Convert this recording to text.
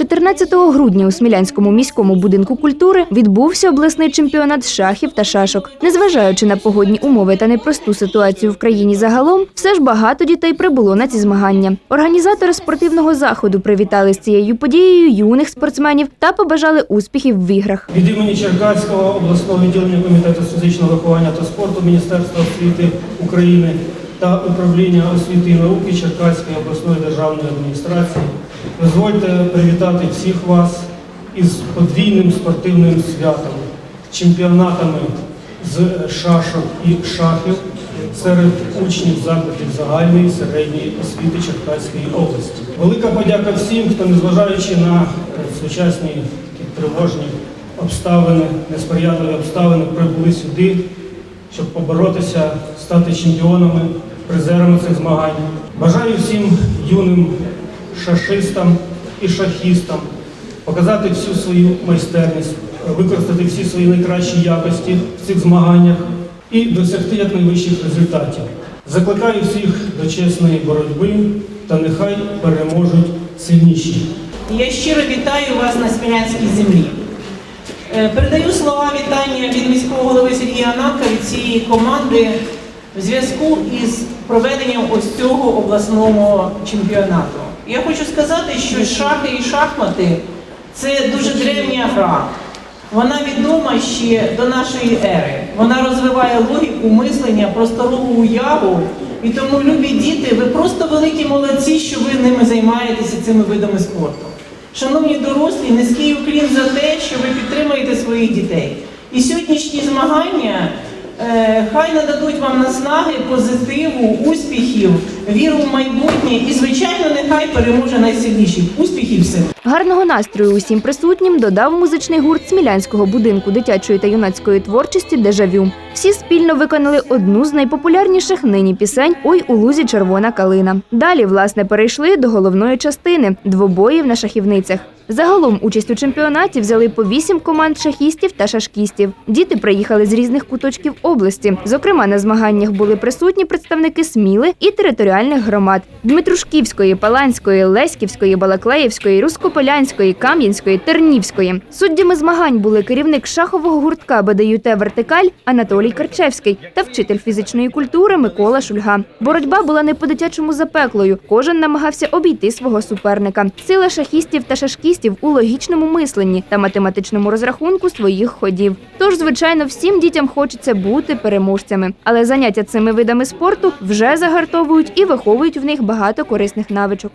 14 грудня у Смілянському міському будинку культури відбувся обласний чемпіонат шахів та шашок. Незважаючи на погодні умови та непросту ситуацію в країні загалом, все ж багато дітей прибуло на ці змагання. Організатори спортивного заходу привітали з цією подією юних спортсменів та побажали успіхів в іграх. Від імені Черкаського обласного відділення комітету з фізичного виховання та спорту Міністерства освіти України та управління освіти і науки Черкаської обласної державної адміністрації дозвольте привітати всіх вас із подвійним спортивним святом, чемпіонатами з шашок і шахів серед учнів закладів загальної середньої освіти Черкаської області. Велика подяка всім, хто, незважаючи на сучасні тривожні обставини, несприятливі обставини, прибули сюди, щоб поборотися, стати чемпіонами, призерами цих змагань. Бажаю всім юним шашистам і шахістам показати всю свою майстерність, використати всі свої найкращі якості в цих змаганнях і досягти якнайвищих результатів. Закликаю всіх до чесної боротьби та нехай переможуть сильніші. Я щиро вітаю вас на Смілянській землі. Е, Передаю слова вітання від міського голови Сергія Ананка від цієї команди в зв'язку із проведенням ось цього обласного чемпіонату. Я хочу сказати, що шахи і шахмати це дуже древня гра. Вона відома ще до нашої ери. Вона розвиває логіку мислення, просторову уяву. І тому, любі діти, ви просто великі молодці, що ви ними займаєтеся цими видами спорту. Шановні дорослі, низький уклін за те, що ви підтримуєте своїх дітей. І сьогоднішні змагання хай нададуть вам наснаги, позитиву, успіхів, віру в майбутнє і, звичайно, нехай переможе найсильніший. Успіхів всім! Гарного настрою усім присутнім додав музичний гурт Смілянського будинку дитячої та юнацької творчості Дежавю. Всі спільно виконали одну з найпопулярніших нині пісень Ой у лузі червона калина. Далі, власне, перейшли до головної частини двобоїв на шахівницях. Загалом участь у чемпіонаті взяли по вісім команд шахістів та шашкістів. Діти приїхали з різних куточків області. Зокрема, на змаганнях були присутні представники Сміли і територіальних громад Дмитрушківської, Паланської, Леськівської, Балаклеївської, Рускополянської, Кам'янської, Тернівської. Суддями змагань були керівник шахового гуртка БДЮТ Вертикаль Анатолій Карчевський та вчитель фізичної культури Микола Шульга. Боротьба була не по-дитячому запеклою. Кожен намагався обійти свого суперника. Сила шахістів та шашкістів у логічному мисленні та математичному розрахунку своїх ходів. Тож, звичайно, всім дітям хочеться бути переможцями, але заняття цими видами спорту вже загартовують і виховують в них багато корисних навичок.